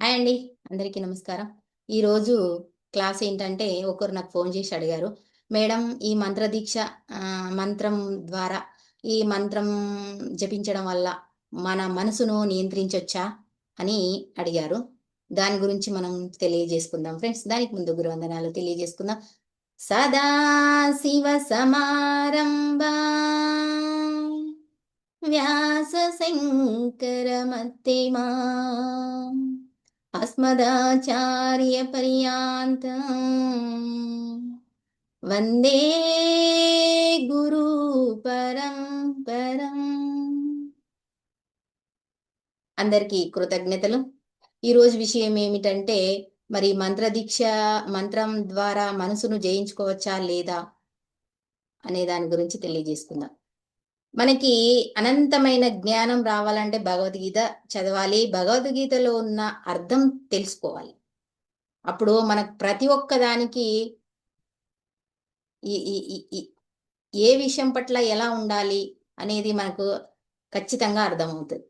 Hi అండి అందరికీ నమస్కారం. ఈరోజు క్లాస్ ఏంటంటే ఒకరు నాకు ఫోన్ చేసి అడిగారు. మేడం ఈ మంత్ర దీక్ష ఆ, మంత్రం ద్వారా ఈ మంత్రం జపించడం వల్ల మన మనసును నియంత్రించవచ్చా అని అడిగారు. దాని గురించి మనం తెలియజేసుకుందాం. ఫ్రెండ్స్ దానికి ముందు గురువందనాలు తెలియజేసుకుందాం. సదా శివ సమారంభా. వ్యాస శంకర మధ్యమా అస్మదాచార్య పర్యాంతం. వందే గురు పరం అందరికీ కృతజ్ఞతలు. ఈరోజు విషయం ఏమిటంటే మరి మంత్ర దీక్ష మంత్రం ద్వారా మనసును జయించుకోవచ్చా లేదా అనే దాని గురించి తెలియజేసుకుందాం. మనకి అనంతమైన జ్ఞానం రావాలంటే భగవద్గీత చదవాలి. భగవద్గీతలో ఉన్న అర్థం తెలుసుకోవాలి. అప్పుడు మనకు ప్రతి ఒక్క దానికి ఏ విషయం పట్ల ఎలా ఉండాలి అనేది మనకు ఖచ్చితంగా అర్థమవుతుంది.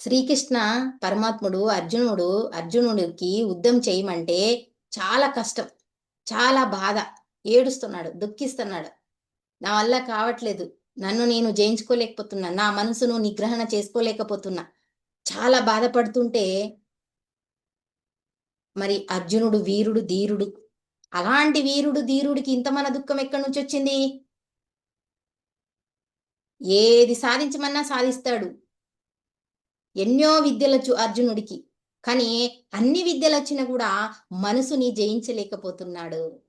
శ్రీకృష్ణ పరమాత్ముడు అర్జునుడు అర్జునుడికి యుద్ధం చేయమంటే చాలా కష్టం చాలా బాధ. ఏడుస్తున్నాడు దుఃఖిస్తున్నాడు. నా వల్ల కావట్లేదు. నన్ను నేను జయించుకోలేకపోతున్నా. నా మనసును నిగ్రహణ చేసుకోలేకపోతున్నా. చాలా బాధపడుతుంటే మరి అర్జునుడు వీరుడు ధీరుడు అలాంటి వీరుడు ధీరుడికి ఇంత మన దుఃఖం ఎక్కడి నుంచి వచ్చింది? ఏది సాధించమన్నా సాధిస్తాడు. ఎన్నో విద్యలొచ్చు అర్జునుడికి. కానీ అన్ని విద్యలు వచ్చినా కూడా మనసుని జయించలేకపోతున్నాడు.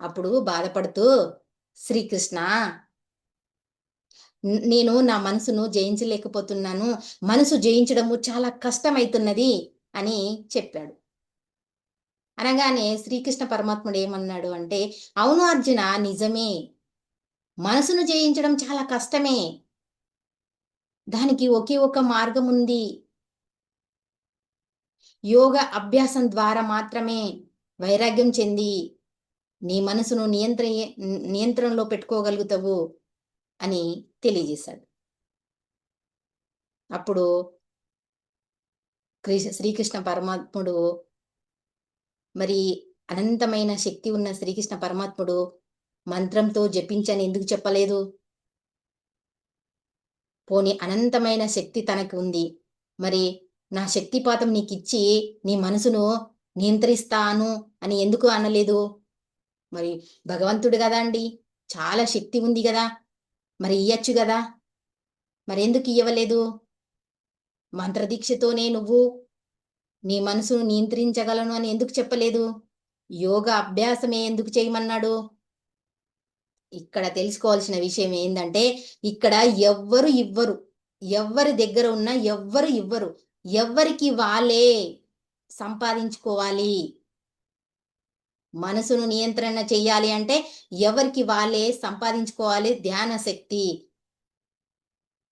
అప్పుడు బాధపడుతూ శ్రీకృష్ణ నేను నా మనసును జయించలేకపోతున్నాను. మనసు జయించడము చాలా కష్టమైతున్నది అని చెప్పాడు. అనగానే శ్రీకృష్ణ పరమాత్ముడు ఏమన్నాడు అంటే అవును అర్జున నిజమే. మనసును జయించడం చాలా కష్టమే. దానికి ఒకే ఒక మార్గం ఉంది యోగ అభ్యాసం ద్వారా మాత్రమే వైరాగ్యం చెంది నీ మనసును నియంత్ర నియంత్రణలో పెట్టుకోగలుగుతావు అని తెలియజేశాడు. అప్పుడు శ్రీకృష్ణ పరమాత్ముడు మరి అనంతమైన శక్తి ఉన్న శ్రీకృష్ణ పరమాత్ముడు మంత్రంతో జపించని ఎందుకు చెప్పలేదు? పోని అనంతమైన శక్తి తనకు ఉంది మరి నా శక్తిపాతం నీకు ఇచ్చి నీ మనసును నియంత్రిస్తాను అని ఎందుకు అనలేదు? మరి భగవంతుడు కదా అండి. చాలా శక్తి ఉంది కదా. మరి ఇయ్యచ్చు కదా. మరి ఎందుకు ఇవ్వలేదు మంత్రదీక్షతోనే నువ్వు నీ మనసును నియంత్రించగలను అని ఎందుకు చెప్పలేదు? యోగ అభ్యాసమే ఎందుకు చేయమన్నాడు? ఇక్కడ తెలుసుకోవాల్సిన విషయం ఏంటంటే ఇక్కడ ఎవ్వరు ఇవ్వరు. ఎవ్వరి దగ్గర ఉన్నా ఎవ్వరు ఇవ్వరు. ఎవ్వరికి వాళ్ళే సంపాదించుకోవాలి. మనసును నియంత్రణ చేయాలి అంటే ఎవరికి వాళ్ళే సంపాదించుకోవాలి? ధ్యాన శక్తి.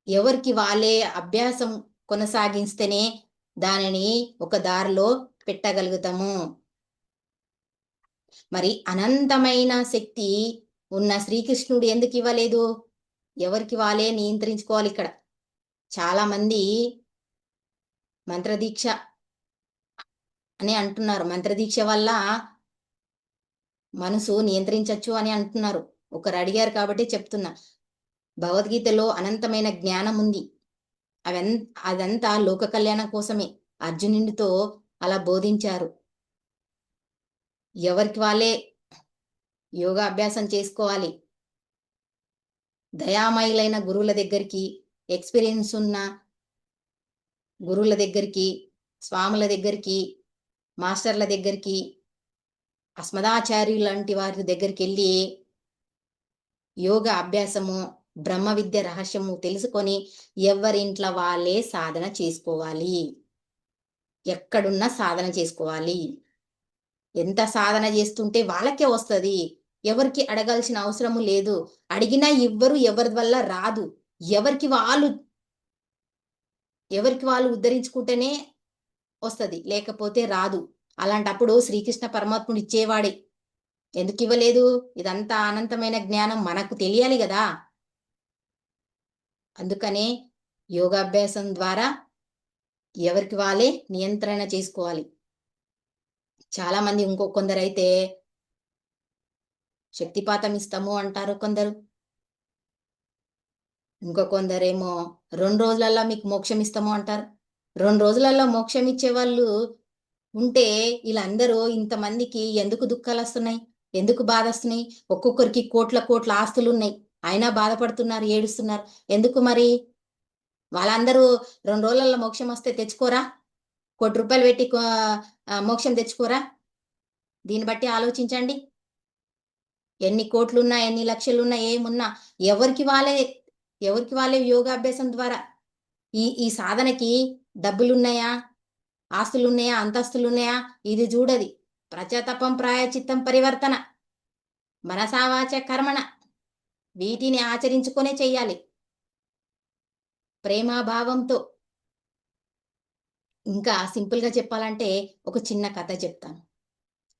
ఎవరికి వాళ్ళే అభ్యాసం కొనసాగిస్తేనే దానిని ఒక దారిలో పెట్టగలుగుతాము. మరి అనంతమైన శక్తి ఉన్న శ్రీకృష్ణుడు ఎందుకు ఇవ్వలేదు? ఎవరికి వాళ్ళే నియంత్రించుకోవాలి ఇక్కడ. చాలా మంది మంత్రదీక్ష అని అంటున్నారు. మంత్రదీక్ష వల్ల మనసు నియంత్రించవచ్చు అని అంటున్నారు. ఒకరు అడిగారు కాబట్టి చెప్తున్నా. భగవద్గీతలో అనంతమైన జ్ఞానం ఉంది. అవెన్ అదంతా లోక కళ్యాణం కోసమే. అర్జునుడితో అలా బోధించారు. ఎవరికి వాళ్ళే యోగా అభ్యాసం చేసుకోవాలి. దయామయులైన గురువుల దగ్గరికి ఎక్స్పీరియన్స్ ఉన్న గురువుల దగ్గరికి స్వాముల దగ్గరికి మాస్టర్ల దగ్గరికి అస్మదాచార్యులు లాంటి వారి దగ్గరికి వెళ్ళి యోగ అభ్యాసము బ్రహ్మ విద్య రహస్యము తెలుసుకొని ఎవరింట్లో వాళ్ళే సాధన చేసుకోవాలి. ఎక్కడున్నా సాధన చేసుకోవాలి. ఎంత సాధన చేస్తుంటే వాళ్ళకే వస్తుంది. ఎవరికి అడగాల్సిన అవసరము లేదు. అడిగినా ఇవ్వరు ఎవరి వల్ల రాదు. ఎవరికి వాళ్ళు ఎవరికి వాళ్ళు ఉద్ధరించుకుంటేనే వస్తుంది లేకపోతే రాదు. అలాంటప్పుడు శ్రీకృష్ణ పరమాత్ముడు ఇచ్చేవాడే. ఎందుకు ఇవ్వలేదు? ఇదంతా అనంతమైన జ్ఞానం మనకు తెలియాలి కదా. అందుకనే యోగాభ్యాసం ద్వారా ఎవరికి వాళ్ళే నియంత్రణ చేసుకోవాలి. చాలా మంది ఇంకో కొందరైతే శక్తిపాతం ఇస్తాము అంటారు కొందరు. ఇంకో కొందరేమో రెండు రోజులల్లో మీకు మోక్షం ఇస్తాము అంటారు. రెండు రోజులలో మోక్షం ఇచ్చే వాళ్ళు ఉంటే వీళ్ళందరూ ఇంతమందికి ఎందుకు దుఃఖాలు వస్తున్నాయి ఎందుకు బాధ వస్తున్నాయి ఒక్కొక్కరికి కోట్ల కోట్ల ఆస్తులు ఉన్నాయి అయినా బాధపడుతున్నారు ఏడుస్తున్నారు. ఎందుకు మరి? వాళ్ళందరూ రెండు రోజులలో మోక్షం వస్తే తెచ్చుకోరా? కోటి రూపాయలు పెట్టి కో- మోక్షం తెచ్చుకోరా? దీన్ని బట్టి ఆలోచించండి. ఎన్ని కోట్లున్నా ఎన్ని లక్షలున్నా ఏమున్నా ఎవరికి వాళ్ళే ఎవరికి వాళ్ళే యోగాభ్యాసం ద్వారా? ఈ ఈ సాధనకి డబ్బులున్నాయా? ఆస్తులున్నాయా? అంతస్తులున్నాయా? ఇది చూడది. ప్రజాతపం ప్రాయచిత్తం పరివర్తన. మనసావాచ కర్మణ. వీటిని ఆచరించుకొనే చెయ్యాలి. ప్రేమాభావంతో. ఇంకా సింపుల్గా చెప్పాలంటే ఒక చిన్న కథ చెప్తాను.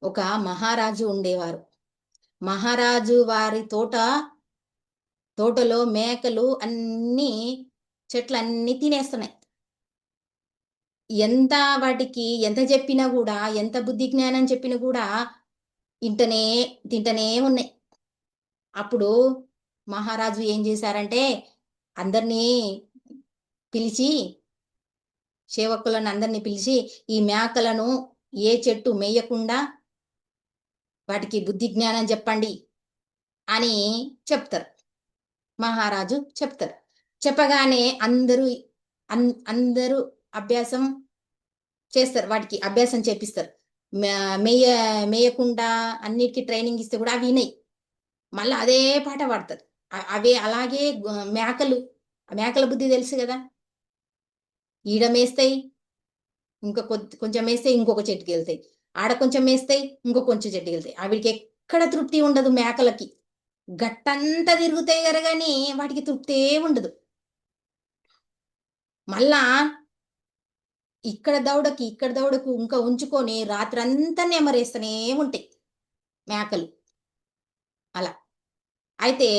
ఒక మహారాజు ఉండేవారు. మహారాజు వారి తోట తోటలో మేకలు అన్ని చెట్లన్నీ తినేస్తున్నాయి. ఎంత వాటికి ఎంత చెప్పినా కూడా ఎంత బుద్ధి జ్ఞానం చెప్పినా కూడా ఇంటనే తింటనే ఉన్నాయి. అప్పుడు మహారాజు ఏం చేశారంటే అందరినీ పిలిచి సేవకులను అందరినీ పిలిచి ఈ మేకలను ఏ చెట్టు మేయకుండా వాటికి బుద్ధి జ్ఞానం చెప్పండి అని చెప్తారు. మహారాజు చెప్తారు. చెప్పగానే అందరూ అందరూ అభ్యాసం చేస్తారు. వాటికి అభ్యాసం చేపిస్తారు. మేయ మేయకుండా అన్నిటికీ ట్రైనింగ్ ఇస్తే కూడా అవి వినయి. మళ్ళీ అదే పాట పాడతారు. అవే అలాగే మేకలు. మేకల బుద్ధి తెలుసు కదా? ఈడ మేస్తాయి ఇంకా కొద్ది కొంచెం వేస్తే ఇంకొక చెట్టుకి వెళ్తాయి. ఆడ కొంచెం వేస్తాయి ఇంకో కొంచెం చెట్టుకి వెళ్తాయి. ఆవిడికి ఎక్కడ తృప్తి ఉండదు మేకలకి. గట్టంతా తిరుగుతాయి కరగాని కానీ వాటికి తృప్తే ఉండదు. మళ్ళా ఇక్కడ దౌడకి ఇక్కడ దౌడకు ఇంకా ఉంచుకొని రాత్రంతా నెమరేస్తూనే ఉంటాయి మేకలు. అలా. అయితే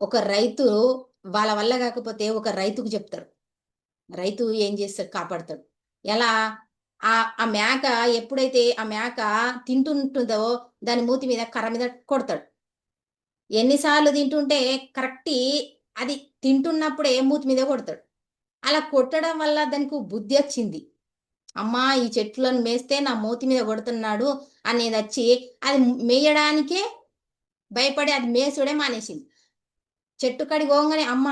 ఒక రైతు వాళ్ళ వల్ల కాకపోతే ఒక రైతుకు చెప్తారు రైతు ఏం చేస్తాడు? కాపాడతాడు. ఎలా? ఆ ఆ మేక ఎప్పుడైతే ఆ మేక తింటుంటుందో దాని మూతి మీద కర్ర మీద కొడతాడు. ఎన్నిసార్లు తింటుంటే కరెక్ట్ అది తింటున్నప్పుడే మూతి మీద కొడతాడు. అలా కొట్టడం వల్ల దానికి బుద్ధి వచ్చింది. అమ్మా ఈ చెట్లను మేస్తే నా మూతి మీద కొడుతున్నాడు అనేది వచ్చి అది మేయడానికే భయపడి అది మేసుడే మానేసింది. చెట్టు కడి పోగానే అమ్మ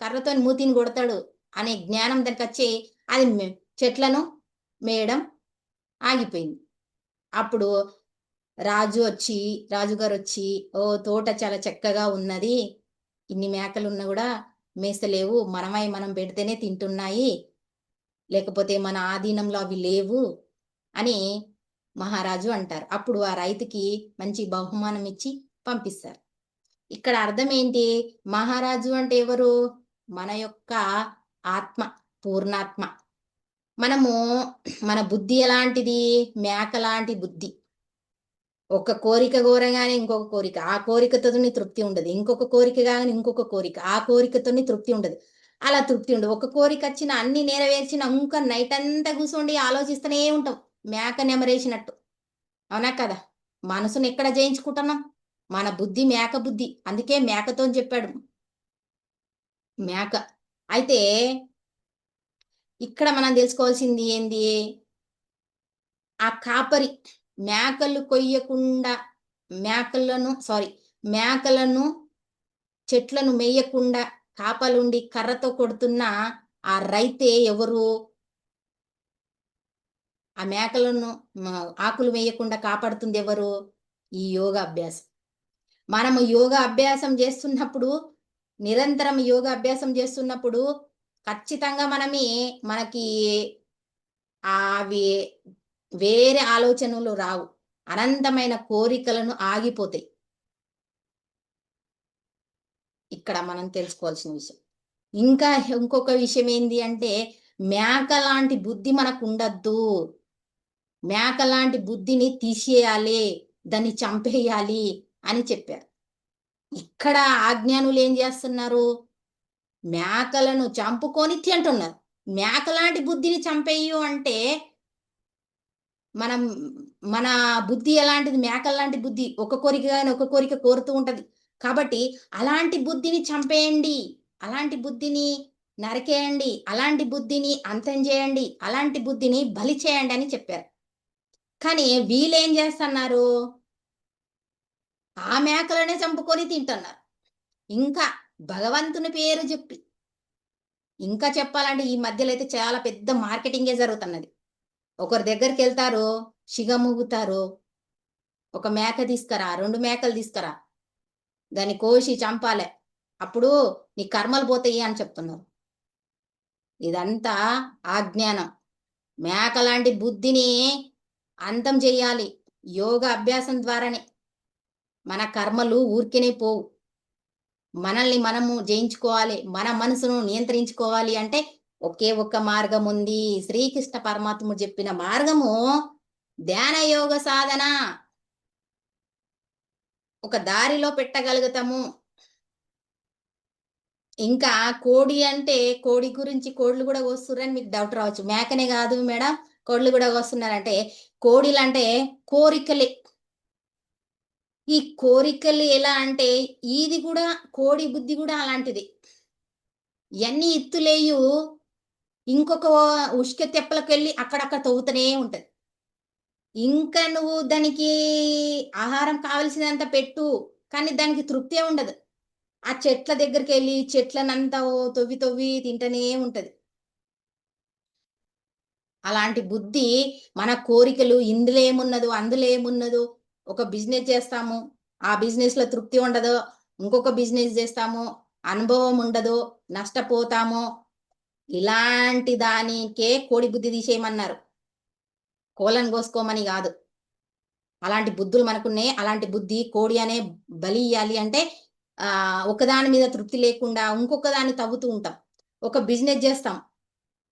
కర్రతో మూతిని కొడతాడు అనే జ్ఞానం దానికి వచ్చి అది చెట్లను మేడం ఆగిపోయింది. అప్పుడు రాజు వచ్చి రాజుగారు వచ్చి ఓ తోట చాలా చక్కగా ఉన్నది. ఇన్ని మేకలు ఉన్నా కూడా మేస్తలేవు. మనమై మనం పెడితేనే తింటున్నాయి. లేకపోతే మన ఆధీనంలో అవి లేవు అని మహారాజు అంటారు. అప్పుడు ఆ రైతుకి మంచి బహుమానం ఇచ్చి పంపిస్తారు. ఇక్కడ అర్థం ఏంటి? మహారాజు అంటే ఎవరు? మన యొక్క ఆత్మ పూర్ణాత్మ. మనము మన బుద్ధి ఎలాంటిది? మేక లాంటి బుద్ధి. ఒక కోరిక కోరగానే ఇంకొక కోరిక. ఆ కోరికతోని తృప్తి ఉండదు. ఇంకొక కోరిక కాగానే ఇంకొక కోరిక. ఆ కోరికతోని తృప్తి ఉండదు. అలా తృప్తి ఉండదు. ఒక కోరిక వచ్చిన అన్ని నెరవేర్చిన ఇంకా నైట్ అంతా కూర్చోండి ఆలోచిస్తూనే ఉంటాం. మేక నెమరేసినట్టు. అవునా కదా? మనసును ఎక్కడ జయించుకుంటున్నాం? మన బుద్ధి మేక బుద్ధి. అందుకే మేకతో చెప్పాడు. మేక. అయితే ఇక్కడ మనం తెలుసుకోవాల్సింది ఏంది? ఆ కాపరి మేకలు కొయ్యకుండా మేకలను సారీ మేకలను చెట్లను మేయకుండా కాపలుండి కర్రతో కొడుతున్న ఆ రైతే ఎవరు? ఆ మేకలను ఆకులు వేయకుండా కాపాడుతుంది ఎవరు? ఈ యోగా అభ్యాసం. మనము యోగా అభ్యాసం చేస్తున్నప్పుడు నిరంతరం యోగా అభ్యాసం చేస్తున్నప్పుడు ఖచ్చితంగా మనమే మనకి అవి వేరే ఆలోచనలు రావు. అనంతమైన కోరికలను ఆగిపోతాయి. ఇక్కడ మనం తెలుసుకోవాల్సిన విషయం. ఇంకా ఇంకొక విషయం ఏంది అంటే మేక లాంటి బుద్ధి మనకు ఉండద్దు మేక లాంటి బుద్ధిని తీసేయాలి దాన్ని చంపేయాలి అని చెప్పారు. ఇక్కడ ఆజ్ఞానులు ఏం చేస్తున్నారు? మేకలను చంపుకొని తింటున్నారు. మేకలాంటి బుద్ధిని చంపేయు అంటే మనం మన బుద్ధి ఎలాంటిది? మేకలాంటి బుద్ధి. ఒక కోరిక కానీ ఒక కోరిక కోరుతూ ఉంటది. కాబట్టి అలాంటి బుద్ధిని చంపేయండి. అలాంటి బుద్ధిని నరికేయండి. అలాంటి బుద్ధిని అంతం చేయండి. అలాంటి బుద్ధిని బలి చేయండి అని చెప్పారు. కానీ వీళ్ళేం చేస్తున్నారు? ఆ మేకలనే చంపుకొని తింటున్నారు. ఇంకా భగవంతుని పేరు చెప్పి. ఇంకా చెప్పాలంటే ఈ మధ్యలో అయితే చాలా పెద్ద మార్కెటింగే జరుగుతున్నది. ఒకరి దగ్గరికి వెళ్తారు సిగముగుతారు ఒక మేక తీసుకురా రెండు మేకలు తీసుకురా దాన్ని కోసి చంపాలే. అప్పుడు నీ కర్మలు పోతాయి అని చెప్తున్నారు. ఇదంతా ఆజ్ఞానం. మేక లాంటి బుద్ధిని అంతం చేయాలి. యోగ అభ్యాసం ద్వారానే. మన కర్మలు ఊరికేనే పోవు. మనల్ని మనము జయించుకోవాలి మన మనసును నియంత్రించుకోవాలి అంటే ఒకే ఒక్క మార్గం ఉంది. శ్రీకృష్ణ పరమాత్ముడు చెప్పిన మార్గము ధ్యాన యోగ సాధన. ఒక దారిలో పెట్టగలుగుతాము. ఇంకా కోడి అంటే కోడి గురించి కోళ్ళు కూడా వస్తున్నారని మీకు డౌట్ రావచ్చు. మేకనే కాదు మేడం కోళ్ళు కూడా వస్తున్నారంటే కోడిలు అంటే కోరికలే. ఈ కోరికలు ఎలా అంటే ఇది కూడా కోడి బుద్ధి కూడా అలాంటిది. ఎన్ని ఇత్తులేయు ఇంకొక ఉష్క తెప్పలకు వెళ్ళి అక్కడక్కడ తవ్వుతూనే ఉంటది. ఇంకా నువ్వు దానికి ఆహారం కావలసినంత పెట్టు కానీ దానికి తృప్తే ఉండదు. ఆ చెట్ల దగ్గరికి వెళ్ళి చెట్లనంతా తొవ్వి తొవ్వి తింటనే ఉంటది. అలాంటి బుద్ధి మన కోరికలు ఇందులో ఏమున్నదో అందులో ఏమున్నదో ఒక బిజినెస్ చేస్తాము ఆ బిజినెస్లో తృప్తి ఉండదు ఇంకొక బిజినెస్ చేస్తాము అనుభవం ఉండదు నష్టపోతాము. ఇలాంటి దానికే కోడి బుద్ధి తీసేయమన్నారు. కోలను కోసుకోమని కాదు. అలాంటి బుద్ధులు మనకున్నాయి. అలాంటి బుద్ధి కోడి అనే బలి ఇయ్యాలి అంటే ఆ ఒకదాని మీద తృప్తి లేకుండా ఇంకొక దాన్ని తవ్వుతూ ఉంటాం. ఒక బిజినెస్ చేస్తాం.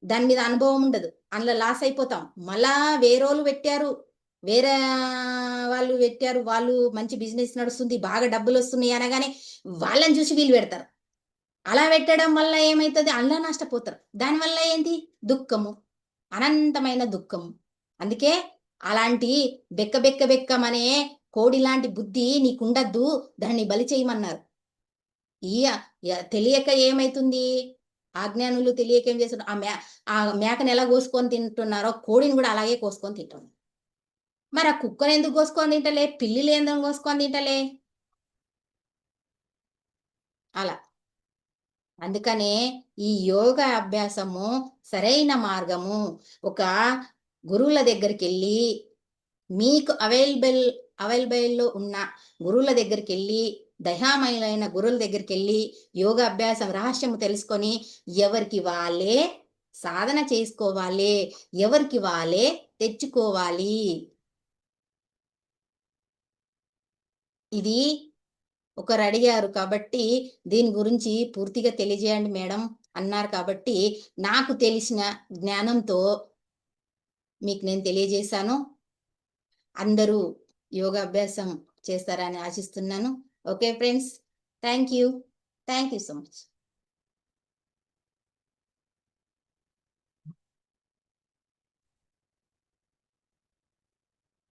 దాని మీద అనుభవం ఉండదు. అందులో లాస్ అయిపోతాం. మళ్ళా వేరేవాళ్ళు పెట్టారు. వేరే వాళ్ళు పెట్టారు వాళ్ళు మంచి బిజినెస్ నడుస్తుంది బాగా డబ్బులు వస్తున్నాయి అనగానే వాళ్ళని చూసి వీళ్ళు పెడతారు. అలా పెట్టడం వల్ల ఏమవుతుంది అలా నష్టపోతారు. దానివల్ల ఏంటి? దుఃఖము. అనంతమైన దుఃఖము. అందుకే అలాంటి బెక్క బెక్క బెక్కమనే కోడి లాంటి బుద్ధి నీకుండద్దు దాన్ని బలి చేయమన్నారు. ఈ తెలియక ఏమైతుంది? ఆజ్ఞానులు తెలియక ఏం చేస్తున్నారు? ఆ మే ఆ మేకను ఎలా కోసుకొని తింటున్నారో కోడిని కూడా అలాగే కోసుకొని తింటున్నారు. మరి ఆ కుక్కను ఎందుకు కోసుకొని తింటలే? పిల్లిలు ఎందుకు కోసుకొని తింటలే? అలా. అందుకనే ఈ యోగ అభ్యాసము సరైన మార్గము. ఒక గురువుల దగ్గరికి వెళ్ళి మీకు అవైలబుల్ అవైలబుల్లో ఉన్న గురువుల దగ్గరికి వెళ్ళి దయామయులైన గురువుల దగ్గరికి వెళ్ళి యోగ అభ్యాసం రహస్యము తెలుసుకొని ఎవరికి వాళ్ళే సాధన చేసుకోవాలి ఎవరికి వాళ్ళే తెచ్చుకోవాలి. ఇది ఒకరు అడిగారు కాబట్టి దీని గురించి పూర్తిగా తెలియజేయండి మేడం అన్నారు కాబట్టి నాకు తెలిసిన జ్ఞానంతో మీకు నేను తెలియజేశాను. అందరూ యోగాభ్యాసం చేస్తారని ఆశిస్తున్నాను. Okay friends thank you. Thank you so much.